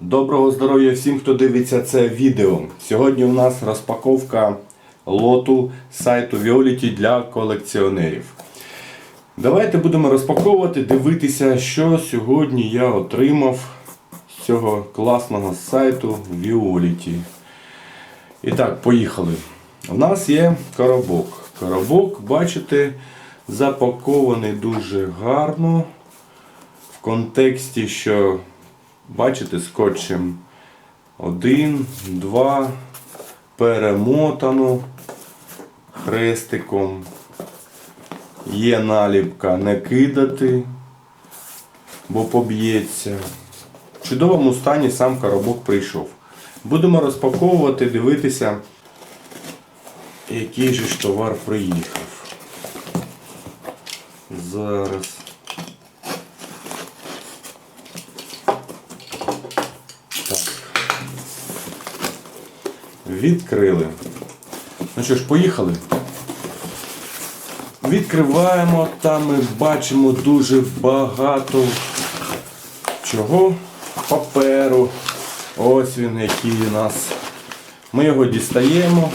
Доброго здоров'я всім, хто дивиться це відео. Сьогодні у нас розпаковка лоту сайту Violet для колекціонерів. Давайте будемо розпаковувати, дивитися, що сьогодні я отримав з цього класного сайту Violet. І так, поїхали. У нас є коробок. Коробок, бачите, запакований дуже гарно. В контексті, що бачите, скотчем один, два, перемотано хрестиком. Є наліпка не кидати, бо поб'ється. В чудовому стані сам коробок прийшов. Будемо розпаковувати, дивитися, який же ж товар приїхав. Зараз. Відкрили. Ну що ж, поїхали. Відкриваємо, там ми бачимо дуже багато чого? Паперу. Ось він, який у нас. Ми його дістаємо.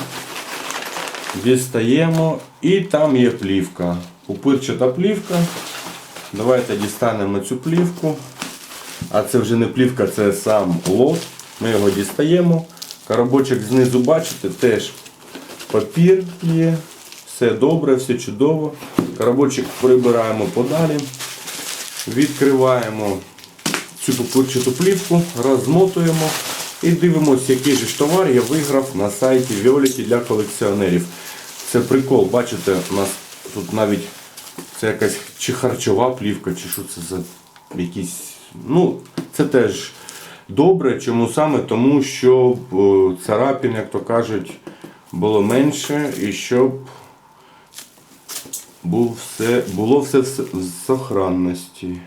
Дістаємо і там є плівка. Пупирчата плівка. Давайте дістанемо цю плівку. А це вже не плівка, це сам лот. Ми його дістаємо. Коробочок знизу, бачите, теж папір є. Все добре, все чудово. Коробочок прибираємо подалі. Відкриваємо цю пупирчату плівку, розмотуємо і дивимося, який же ж товар я виграв на сайті Violet для колекціонерів. Це прикол, бачите, у нас тут навіть це якась чи харчова плівка, чи що це за якісь. Ну, це теж добре. Чому саме? Тому що е, царапін, як то кажуть, було менше і щоб був все, було все в сохранності.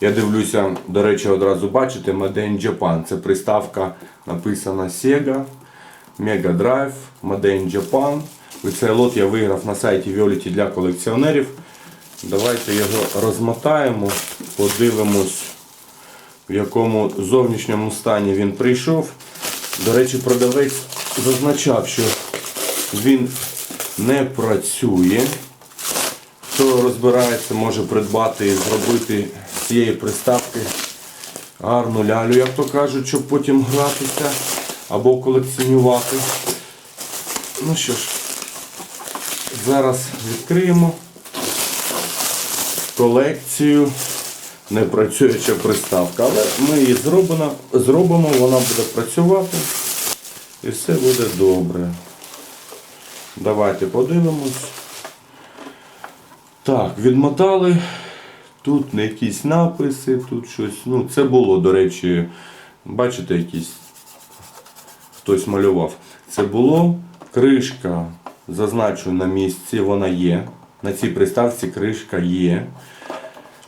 Я дивлюся, до речі, одразу бачите, Made in Japan. Це приставка написана Sega, Mega Drive, Made in Japan. І цей лот я виграв на сайті Violet для колекціонерів. Давайте його розмотаємо, подивимось, в якому зовнішньому стані він прийшов. До речі, продавець зазначав, що він не працює. Хто розбирається, може придбати і зробити з цієї приставки гарну лялю, як то кажуть, щоб потім гратися або колекціонувати. Ну що ж, зараз відкриємо колекцію непрацююча приставка. Але ми її зробимо, зробимо, вона буде працювати і все буде добре. Давайте подивимось. Так, відмотали. Тут не якісь написи, тут щось. Ну, це було, до речі, бачите, якісь хтось малював. Це було кришка, зазначу на місці, вона є. На цій приставці кришка є.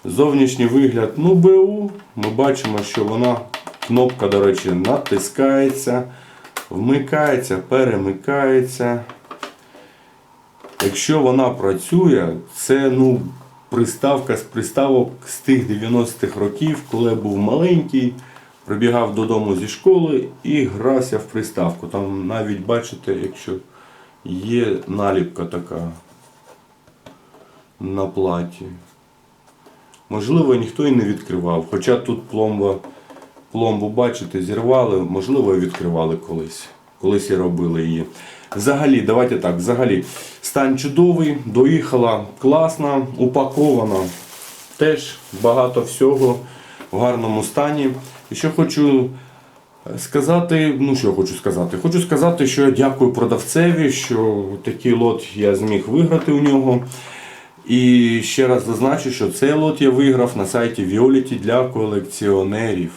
Зовнішній вигляд, ну, БУ. Ми бачимо, що вона, кнопка, до речі, натискається, вмикається, перемикається. Якщо вона працює, це ну, приставка з приставок з тих 90-х років, коли я був маленький, прибігав додому зі школи і грався в приставку. Там навіть бачите, якщо є наліпка така на платі. Можливо, ніхто і не відкривав. Хоча тут пломба, пломбу, бачите, зірвали, можливо, відкривали колись. Колись і робили її. Взагалі, давайте так, взагалі, стан чудовий, доїхала класна, упакована. Теж багато всього в гарному стані. І що хочу сказати, ну що хочу сказати? Хочу сказати, що я дякую продавцеві, що такий лот я зміг виграти у нього. І ще раз зазначу, що цей лот я виграв на сайті Violet для колекціонерів.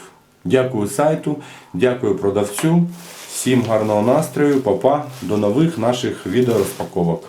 Дякую сайту, дякую продавцю. Всім гарного настрою, папа, до нових наших відеорозпаковок.